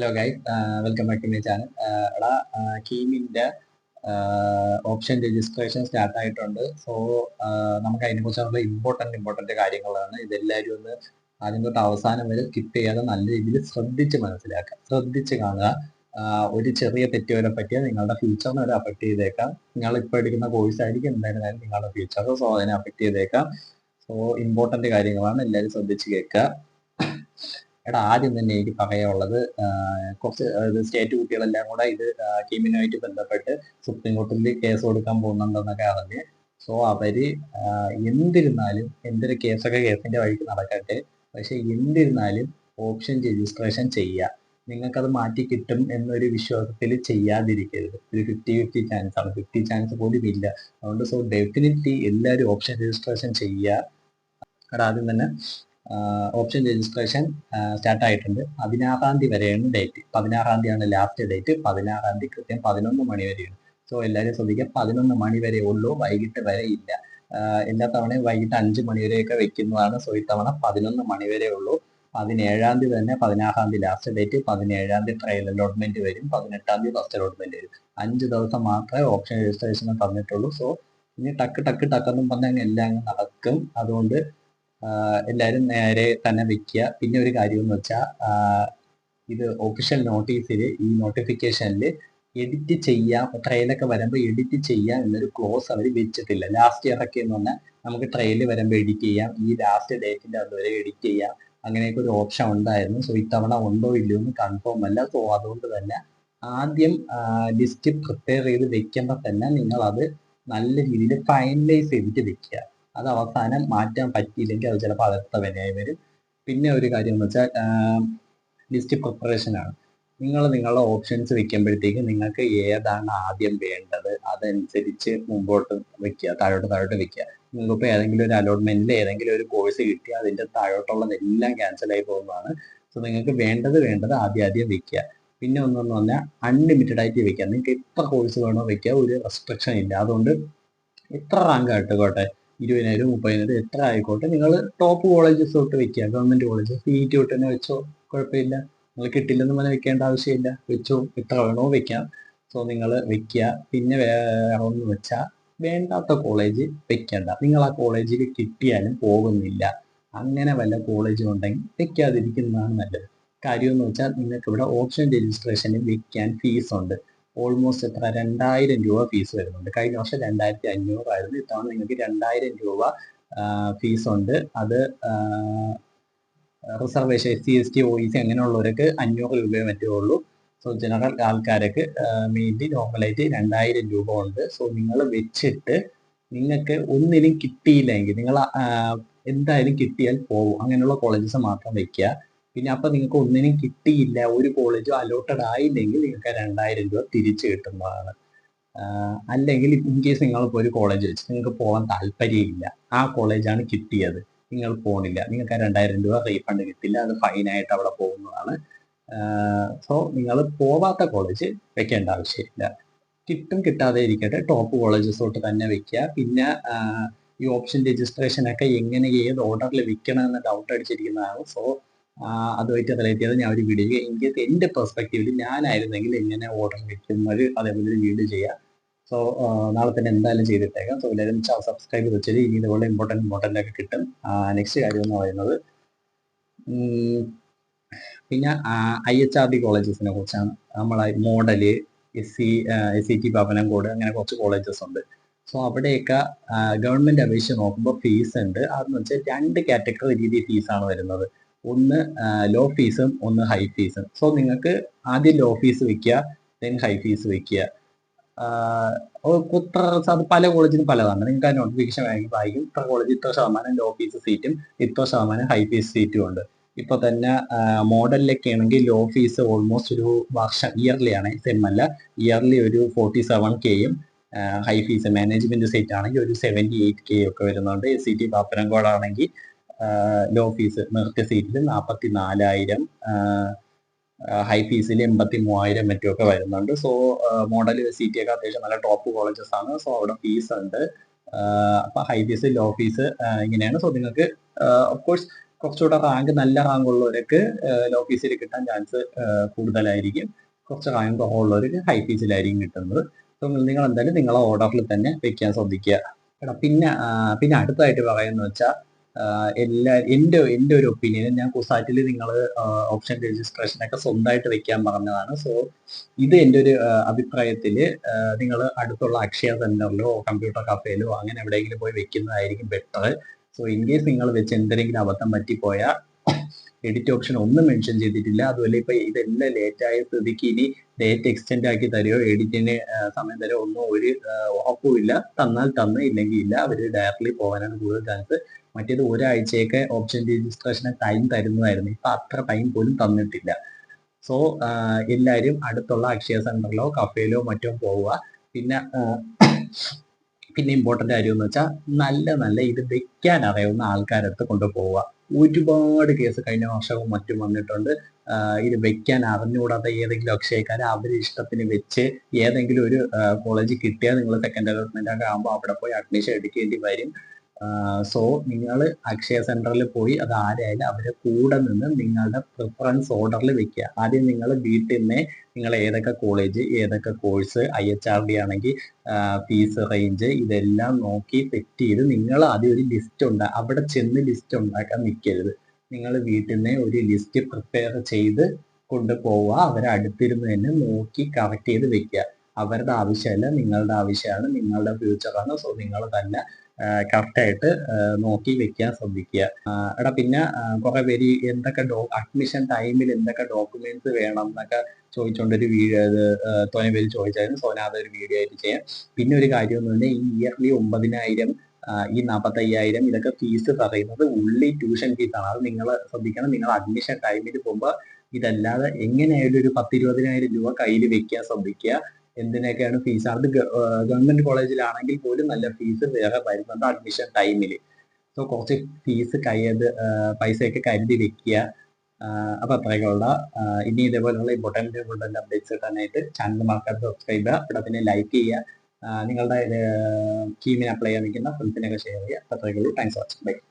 Hello guys welcome back to my channel എടാ കീമിന്റെ option registration start ആയിട്ടുണ്ട്. So നമുക്ക് അതിനെക്കുറിച്ചുള്ള ഇമ്പോർട്ടന്റ് ഇമ്പോർട്ടന്റ് കാര്യങ്ങളാണ് ഇതെല്ലാവരും ഒന്ന് ആദ്യം തൊട്ട് അവസാനം വരെ സ്കിപ്പ് ചെയ്യാതെ നല്ല രീതിയിൽ ശ്രദ്ധിച്ച് മനസ്സിലാക്കുക. ശ്രദ്ധിച്ച് കാണുക. ഒരു ചെറിയ തെറ്റ് പറ്റിയാൽ നിങ്ങളുടെ ഫ്യൂച്ചറിനെ വരെ അഫക്റ്റ് ചെയ്തേക്കാം. നിങ്ങൾ ഇപ്പോൾ എടുക്കുന്ന കോഴ്സ് ആയിരിക്കും എന്തായിരുന്നാലും നിങ്ങളുടെ ഫ്യൂച്ചർ സോ അതിനെ അഫക്റ്റ് ചെയ്തേക്കാം. സോ ഇമ്പോർട്ടന്റ് കാര്യങ്ങളാണ് എല്ലാവരും ശ്രദ്ധിച്ച് കേൾക്കുക. എടാ ആദ്യം തന്നെ എനിക്ക് പറയാനുള്ളത് കുറച്ച് സ്റ്റേറ്റ് കുട്ടികളെല്ലാം കൂടെ ഇത് ടീമിനുമായിട്ട് ബന്ധപ്പെട്ട് സുപ്രീം കോടതിയിൽ കേസ് കൊടുക്കാൻ പോകുന്നുണ്ടെന്നൊക്കെ അറിഞ്ഞ് സോ അവർ എന്തിരുന്നാലും എന്തൊരു കേസൊക്കെ കേസിന്റെ വഴിക്ക് നടക്കട്ടെ പക്ഷെ എന്തിരുന്നാലും ഓപ്ഷൻ രജിസ്ട്രേഷൻ ചെയ്യുക നിങ്ങൾക്കത് മാറ്റി കിട്ടും എന്നൊരു വിശ്വാസത്തിൽ ചെയ്യാതിരിക്കരുത്. ഒരു ഫിഫ്റ്റി ഫിഫ്റ്റി ചാൻസ് ആണ്. ഫിഫ്റ്റി ചാൻസ് പോലും ഇല്ല. അതുകൊണ്ട് സോ ഡെഫിനറ്റ്ലി എല്ലാവരും ഓപ്ഷൻ രജിസ്ട്രേഷൻ ചെയ്യുക ആദ്യം തന്നെ ഓപ്ഷൻ രജിസ്ട്രേഷൻ സ്റ്റാർട്ട് ആയിട്ടുണ്ട്. പതിനാറാം തീയതി വരെയാണ് ഡേറ്റ് പതിനാറാം തീയതിയാണ് ലാസ്റ്റ് ഡേറ്റ് പതിനാറാം തീയതി കൃത്യം പതിനൊന്ന് മണി വരെയാണ്. സോ എല്ലാവരും ശ്രദ്ധിക്കുക. പതിനൊന്ന് മണി വരെ ഉള്ളൂ. വൈകിട്ട് വരെ ഇല്ല. എല്ലാ തവണയും വൈകിട്ട് അഞ്ച് മണി വരെയൊക്കെ വെക്കുന്നതാണ്. സോ ഇത്തവണ പതിനൊന്ന് മണി വരെ ഉള്ളൂ. പതിനേഴാം തീയതി തന്നെ പതിനാറാം തീയതി ലാസ്റ്റ് ഡേറ്റ് പതിനേഴാം തീയതി ട്രയൽ അലോട്ട്മെന്റ് വരും. പതിനെട്ടാം തീയതി ഫസ്റ്റ് അലോട്ട്മെന്റ് വരും. അഞ്ച് ദിവസം മാത്രമേ ഓപ്ഷൻ രജിസ്ട്രേഷൻ തന്നിട്ടുള്ളൂ. സോ ഇനി ടക്ക് ടക്ക് ടക്കെന്നും പറഞ്ഞാൽ എല്ലാം നടക്കും. അതുകൊണ്ട് എല്ലാവരും നേരെ തന്നെ വെക്കുക. പിന്നെ ഒരു കാര്യം എന്ന് വെച്ചാൽ ഇത് ഒഫീഷ്യൽ നോട്ടീസിൽ ഈ നോട്ടിഫിക്കേഷനിൽ എഡിറ്റ് ചെയ്യാം. ട്രെയിലൊക്കെ വരുമ്പോൾ എഡിറ്റ് ചെയ്യാം എന്നൊരു ക്ലോസ് അവർ വെച്ചിട്ടില്ല. ലാസ്റ്റ് ഇയർ ഒക്കെ എന്ന് പറഞ്ഞാൽ നമുക്ക് ട്രെയിൽ വരുമ്പോൾ എഡിറ്റ് ചെയ്യാം. ഈ ലാസ്റ്റ് ഡേറ്റിന്റെ അതുവരെ എഡിറ്റ് ചെയ്യാം. അങ്ങനെയൊക്കെ ഒരു ഓപ്ഷൻ ഉണ്ടായിരുന്നു. സോ ഇത്തവണ ഉണ്ടോ ഇല്ലയോ എന്ന് കൺഫേം അല്ല. സോ അതുകൊണ്ട് തന്നെ ആദ്യം ലിസ്റ്റ് പ്രിപ്പയർ ചെയ്ത് വെക്കുമ്പോൾ തന്നെ നിങ്ങൾ അത് നല്ല രീതിയിൽ ഫൈനലൈസ് ചെയ്തിട്ട് വെക്കുക. അത് അവസാനം മാറ്റാൻ പറ്റിയില്ലെങ്കിൽ അത് ചിലപ്പോൾ അടുത്ത വിലയായി വരും. പിന്നെ ഒരു കാര്യം എന്ന് വെച്ചാൽ ലിസ്റ്റ് പ്രിപ്പറേഷൻ ആണ്. നിങ്ങൾ നിങ്ങളുടെ ഓപ്ഷൻസ് വെക്കുമ്പോഴത്തേക്ക് നിങ്ങൾക്ക് ഏതാണ് ആദ്യം വേണ്ടത്? അതനുസരിച്ച് മുമ്പോട്ട് വെക്കുക താഴോട്ട് താഴോട്ട് വെക്കുക. നിങ്ങൾക്കിപ്പോൾ ഏതെങ്കിലും ഒരു അലോട്ട്മെന്റിൽ ഏതെങ്കിലും ഒരു കോഴ്സ് കിട്ടിയ അതിന്റെ താഴോട്ടുള്ളതെല്ലാം ക്യാൻസൽ ആയി പോകുന്നതാണ്. സോ നിങ്ങൾക്ക് വേണ്ടത് വേണ്ടത് ആദ്യം ആദ്യം വെക്കുക. പിന്നെ ഒന്നെന്ന് പറഞ്ഞാൽ അൺലിമിറ്റഡ് ആയിട്ട് വെക്കുക. നിങ്ങൾക്ക് എത്ര കോഴ്സ് വേണോ വെക്കുക ഒരു റെസ്ട്രിക്ഷൻ ഇല്ല. അതുകൊണ്ട് എത്ര റാങ്ക് ആയിക്കോട്ടെ ഇരുപതിനായിരം മുപ്പതിനായിരം എത്ര ആയിക്കോട്ടെ. നിങ്ങൾ ടോപ്പ് കോളേജസ് തൊട്ട് വെക്കുക. Government college C E T തൊട്ട് തന്നെ വെച്ചോ. കുഴപ്പമില്ല. നിങ്ങൾ കിട്ടില്ലെന്ന് പറഞ്ഞാൽ വെക്കേണ്ട ആവശ്യമില്ല. വെച്ചോ. എത്ര വേണോ വെക്കാം. സോ നിങ്ങൾ വെക്കുക. പിന്നെ വേറെ ഒന്ന് വെച്ചാൽ വേണ്ടാത്ത കോളേജ് വെക്കേണ്ട. നിങ്ങൾ ആ കോളേജിൽ കിട്ടിയാലും പോകുന്നില്ല. അങ്ങനെ വല്ല കോളേജും ഉണ്ടെങ്കിൽ വെക്കാതിരിക്കുന്നതാണ് നല്ലത്. കാര്യം എന്ന് വെച്ചാൽ നിങ്ങൾക്ക് ഇവിടെ ഓപ്ഷൻ രജിസ്ട്രേഷനിൽ വെക്കാൻ ഫീസ് ഉണ്ട്. ഓൾമോസ്റ്റ് എത്ര? രണ്ടായിരം രൂപ ഫീസ് വരുന്നുണ്ട്. കഴിഞ്ഞ വർഷം രണ്ടായിരത്തി അഞ്ഞൂറായിരുന്നു ഇത്തവണ നിങ്ങൾക്ക് രണ്ടായിരം രൂപ ഫീസ് ഉണ്ട്. അത് reservation S C S T O E C അങ്ങനെയുള്ളവർക്ക് അഞ്ഞൂറ് രൂപയെ മറ്റേ ഉള്ളൂ സോ ജനറൽ ആൾക്കാർക്ക് മെയിൻലി നോർമലായിട്ട് രണ്ടായിരം രൂപ ഉണ്ട്. സോ നിങ്ങൾ വെച്ചിട്ട് നിങ്ങൾക്ക് ഒന്നിനും കിട്ടിയില്ലെങ്കിൽ നിങ്ങൾ എന്തായാലും കിട്ടിയാൽ പോകും അങ്ങനെയുള്ള കോളേജസ് മാത്രം വെക്കുക. പിന്നെ അപ്പൊ നിങ്ങൾക്ക് ഒന്നിനും കിട്ടിയില്ല ഒരു കോളേജും അലോട്ടഡ് ആയില്ലെങ്കിൽ നിങ്ങൾക്ക് രണ്ടായിരം രൂപ തിരിച്ചു കിട്ടുന്നതാണ്. അല്ലെങ്കിൽ ഇൻ കേസ് നിങ്ങൾക്ക് ഒരു കോളേജ് വെച്ച് നിങ്ങൾക്ക് പോകാൻ താല്പര്യമില്ല ആ കോളേജാണ് കിട്ടിയത് നിങ്ങൾ പോണില്ല നിങ്ങൾക്ക് രണ്ടായിരം രൂപ റീഫണ്ട് കിട്ടില്ല അത് ഫൈനായിട്ട് അവിടെ പോകുന്നതാണ്. സോ നിങ്ങൾ പോവാത്ത കോളേജ് വെക്കേണ്ട ആവശ്യമില്ല. കിട്ടും കിട്ടാതെ ഇരിക്കട്ടെ ടോപ്പ് കോളേജസ് തൊട്ട് തന്നെ വെക്കുക. പിന്നെ ഈ ഓപ്ഷൻ രജിസ്ട്രേഷൻ ഒക്കെ എങ്ങനെ ഏത് ഓർഡറിൽ വിൽക്കണം എന്ന് ഡൗട്ട് അടിച്ചിരിക്കുന്നതാണ്. സോ അതുമായിട്ട് റിലേറ്റ് ചെയ്ത് ഞാൻ ഒരു വീഡിയോ എനിക്ക് എന്റെ പെർസ്പെക്റ്റീവിൽ ഞാനായിരുന്നെങ്കിൽ എങ്ങനെ ഓർഡർ വെക്കുന്നത് അതേപോലെ ഒരു വീഡിയോ ചെയ്യാം സോ നാളെ തന്നെ എന്തായാലും ചെയ്തിട്ടേക്കാം. സോ എല്ലാവരും സബ്സ്ക്രൈബ് ചെയ്ത് വെച്ചാൽ ഇനി ഇതുപോലെ ഇമ്പോർട്ടന്റ് ഇമ്പോർട്ടന്റ് ഒക്കെ കിട്ടും. നെക്സ്റ്റ് കാര്യം എന്ന് പറയുന്നത് പിന്നെ ഐ എച്ച് ആർ ഡി കോളേജസിനെ കുറിച്ചാണ്. നമ്മളെ model S C S C T Pappanamcode അങ്ങനെ കുറച്ച് കോളേജസ് ഉണ്ട്. സോ അവിടെയൊക്കെ ഗവൺമെന്റ് അപേക്ഷ നോക്കുമ്പോൾ ഫീസ് ഉണ്ട്. അതെന്ന് വെച്ചാൽ രണ്ട് കാറ്റഗറി രീതി ഫീസാണ് വരുന്നത്. ഒന്ന് ലോ ഫീസും ഒന്ന് ഹൈ ഫീസും സോ നിങ്ങൾക്ക് ആദ്യം ലോ ഫീസ് വെക്കുക ദെൻ ഹൈ ഫീസ് വെക്കുക. ഇത്ര അത് പല കോളേജിനും പലതാണ്. നിങ്ങൾക്ക് ആ നോട്ടിഫിക്കേഷൻ വാങ്ങി വായിക്കും. ഇത്ര കോളേജ് ഇത്ര ശതമാനം ലോ ഫീസ് സീറ്റും ഇത്ര ശതമാനം ഹൈ ഫീസ് സീറ്റും ഉണ്ട്. ഇപ്പൊ തന്നെ മോഡലിലൊക്കെ ആണെങ്കിൽ ലോ ഫീസ് ഓൾമോസ്റ്റ് ഒരു വർഷം ഇയർലി ആണ് സെം അല്ല. ഇയർലി ഒരു ഫോർട്ടി സെവൻ കെയും ഹൈ ഫീസ് മാനേജ്മെന്റ് സീറ്റ് ആണെങ്കിൽ ഒരു സെവന്റി എയ്റ്റ് കെ ഒക്കെ വരുന്നുണ്ട്. എസ് സി ടി പാപ്പനംകോട് ആണെങ്കിൽ ലോ ഫീസ് നിർത്തിയ സീറ്റിൽ നാൽപ്പത്തി നാലായിരം ഹൈ ഫീസിൽ എൺപത്തി മൂവായിരം മറ്റുമൊക്കെ വരുന്നുണ്ട്. സോ മോഡൽ സീറ്റ് ഒക്കെ അത്യാവശ്യം നല്ല ടോപ്പ് കോളേജസ് ആണ്. സോ അവിടെ ഫീസ് ഉണ്ട്. അപ്പൊ ഹൈ ഫീസ് ലോ ഫീസ് ഇങ്ങനെയാണ്. സോ നിങ്ങൾക്ക് ഓഫ് കോഴ്സ് കുറച്ചുകൂടെ റാങ്ക് നല്ല റാങ്ക് ഉള്ളവർക്ക് ലോ ഫീസിൽ കിട്ടാൻ ചാൻസ് കൂടുതലായിരിക്കും. കുറച്ച് റാങ്ക് കുറവുള്ളവർക്ക് ഹൈ ഫീസിലായിരിക്കും കിട്ടുന്നത്. സോ നിങ്ങൾ എന്തായാലും നിങ്ങളെ ഓർഡറിൽ തന്നെ വെക്കാൻ ശ്രദ്ധിക്കുക. പിന്നെ പിന്നെ അടുത്തായിട്ട് പറയുന്നത് വെച്ചാൽ എല്ലാ എന്റെ എന്റെ ഒരു ഒപ്പീനിയൻ ഞാൻ കുസാറ്റിൽ നിങ്ങൾ ഓപ്ഷൻ രജിസ്ട്രേഷൻ ഒക്കെ സ്വന്തമായിട്ട് വെക്കാൻ പറഞ്ഞതാണ്. സോ ഇത് എന്റെ ഒരു അഭിപ്രായത്തിൽ നിങ്ങൾ അടുത്തുള്ള അക്ഷയ സെന്ററിലോ കമ്പ്യൂട്ടർ കഫേയിലോ അങ്ങനെ എവിടെയെങ്കിലും പോയി വെക്കുന്നതായിരിക്കും ബെറ്റർ സോ ഇൻ കേസ് നിങ്ങൾ വെച്ച് എന്തെങ്കിലും അബദ്ധം പറ്റിപ്പോയാൽ എഡിറ്റ് ഓപ്ഷൻ ഒന്നും മെൻഷൻ ചെയ്തിട്ടില്ല. അതുപോലെ ഇപ്പൊ ഇതെല്ലാം ലേറ്റ് ആയ സ്ഥിതിക്ക് ഇനി ഡേറ്റ് എക്സ്റ്റെൻഡ് ആക്കി തരുമോ എഡിറ്റിന് സമയം തരുമോ ഒന്നും ഒരു ഉറപ്പും ഇല്ല. തന്നാൽ തന്ന് ഇല്ലെങ്കിൽ ഇല്ല. അവർ ഡയറക്ട്ലി പോകാനാണ് കൂടുതൽ ചാൻസ് മറ്റേത് ഒരാഴ്ചയൊക്കെ ഓപ്ഷൻ രജിസ്ട്രേഷന് ടൈം തരുന്നതായിരുന്നു. ഇപ്പൊ അത്ര ടൈം പോലും തന്നിട്ടില്ല. സോ എല്ലാവരും അടുത്തുള്ള അക്ഷയ സെന്ററിലോ കഫേയിലോ മറ്റോ പോവുക. പിന്നെ പിന്നെ ഇമ്പോർട്ടന്റ് കാര്യം എന്ന് വെച്ചാൽ നല്ല നല്ല ഇത് വെക്കാൻ അറിയാവുന്ന ആൾക്കാരടുത്ത് കൊണ്ടുപോവുക ഒരുപാട് കേസ് കഴിഞ്ഞ വർഷവും മറ്റും വന്നിട്ടുണ്ട്. ഇത് വെക്കാൻ അറിഞ്ഞുകൂടാത്ത ഏതെങ്കിലും അക്ഷയക്കാർ അവരെ ഇഷ്ടത്തിന് വെച്ച് ഏതെങ്കിലും ഒരു കോളേജ് കിട്ടിയാൽ നിങ്ങൾ സെക്കൻഡ് അലോട്ട്മെന്റ് ആകുമ്പോൾ അവിടെ പോയി അഡ്മിഷൻ എടുക്കേണ്ടി വരും. സോ നിങ്ങൾ അക്ഷയ സെന്ററിൽ പോയി അത് ആരായാലും അവരെ കൂടെ നിന്ന് നിങ്ങളുടെ പ്രിഫറൻസ് ഓർഡറിൽ വെക്കുക. ആദ്യം നിങ്ങൾ വീട്ടിൽ നിന്ന് നിങ്ങൾ ഏതൊക്കെ കോളേജ് ഏതൊക്കെ course I H R D ആണെങ്കിൽ ഫീസ് റേഞ്ച് ഇതെല്ലാം നോക്കി സെറ്റ് ചെയ്ത് നിങ്ങൾ ആദ്യം ഒരു ലിസ്റ്റ് ഉണ്ടാ അവിടെ ചെന്ന് ലിസ്റ്റ് ഉണ്ടാക്കാൻ നിൽക്കരുത് നിങ്ങൾ വീട്ടിൽ നിന്ന് ഒരു ലിസ്റ്റ് പ്രിപ്പയർ ചെയ്ത് കൊണ്ടുപോവുക അവരെ അടുത്തിരുന്ന് തന്നെ നോക്കി കറക്റ്റ് ചെയ്ത് വെക്കുക. അവരുടെ ആവശ്യമല്ല നിങ്ങളുടെ ആവശ്യമാണ് നിങ്ങളുടെ ഫ്യൂച്ചറാണ് സോ നിങ്ങൾ തന്നെ കറക്റ്റായിട്ട് നോക്കി വെക്കാൻ ശ്രദ്ധിക്കുക. എടാ പിന്നെ കുറെ പേര് എന്തൊക്കെ ഡോ അഡ്മിഷൻ ടൈമിൽ എന്തൊക്കെ ഡോക്യുമെന്റ്സ് വേണം എന്നൊക്കെ ചോദിച്ചുകൊണ്ടൊരു വീഡിയോ തോനെ പേര് ചോദിച്ചായിരുന്നു. സോനാഥ ഒരു വീഡിയോ ആയിട്ട് ചെയ്യാം. പിന്നെ ഒരു കാര്യം എന്ന് പറഞ്ഞാൽ ഈ ഇയർലി ഒമ്പതിനായിരം ഈ നാൽപ്പത്തയ്യായിരം ഇതൊക്കെ ഫീസ് പറയുന്നത് ഉള്ളി ട്യൂഷൻ ഫീസാണ് അത് നിങ്ങൾ ശ്രദ്ധിക്കണം. നിങ്ങൾ അഡ്മിഷൻ ടൈമിൽ പോകുമ്പോൾ ഇതല്ലാതെ എങ്ങനെയായാലും ഒരു പത്തിരുപതിനായിരം രൂപ കയ്യിൽ വെക്കാൻ ശ്രദ്ധിക്കുക. എന്തിനൊക്കെയാണ് ഫീസ് അത് ഗവൺമെന്റ് കോളേജിലാണെങ്കിൽ പോലും നല്ല ഫീസ് വേറെ വരുന്നുണ്ട്. അഡ്മിഷൻ ടൈമിൽ സോ കുറച്ച് ഫീസ് കയ്യത് പൈസയൊക്കെ കരുതി വെക്കുക അപ്പൊ അത്രയൊക്കെയുള്ള ഇനി ഇതേപോലെയുള്ള ഇമ്പോർട്ടന്റ് ഇമ്പോർട്ടന്റ് അപ്ഡേറ്റ്സ് കിട്ടാനായിട്ട് ചാനൽ മറക്കാതെ സബ്സ്ക്രൈബ് ചെയ്യുക. ഇവിടെ പിന്നെ ലൈക്ക് ചെയ്യുക. നിങ്ങളുടെ കീമിനെ അപ്ലൈ ചെയ്യാൻ നിൽക്കുന്ന ഫ്രണ്ട്സിനൊക്കെ ഷെയർ ചെയ്യുക. അത്രയൊക്കെ ഉള്ളൂ. Thanks watching bye